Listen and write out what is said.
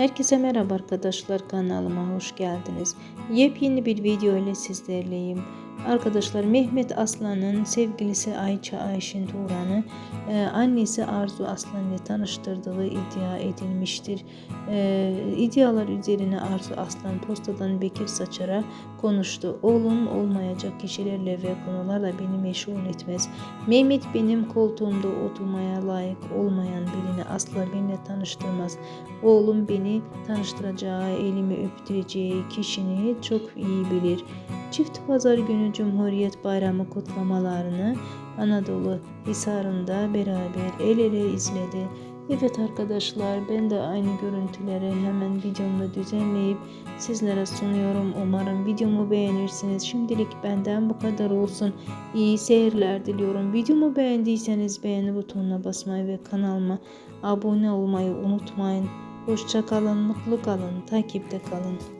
Herkese merhaba arkadaşlar kanalıma hoş geldiniz. Yepyeni bir video ile sizlerleyim. Arkadaşlar Mehmet Aslan'ın sevgilisi Ayça Ayşin Turan'ı e, annesi Arzu Aslan ile tanıştırdığı iddia edilmiştir. E, iddialar üzerine Arzu Aslan postadan Bekir Saçar'a konuştu. Oğlum olmayacak kişilerle ve konularla beni meşgul etmez. Mehmet benim koltuğumda oturmaya layık birini asla benimle tanıştırmaz. Oğlum beni tanıştıracağı, elimi öptüreceği kişini çok iyi bilir. Çift pazar günü Cumhuriyet Bayramı kutlamalarını Anadolu Hisarı'nda beraber el ele izledi. Evet arkadaşlar ben de aynı görüntüleri hemen videomda düzenleyip sizlere sunuyorum. Umarım videomu beğenirsiniz. Şimdilik benden bu kadar olsun. İyi seyirler diliyorum. Videomu beğendiyseniz beğeni butonuna basmayı ve kanalıma abone olmayı unutmayın. Hoşça kalın, mutlu kalın, takipte kalın.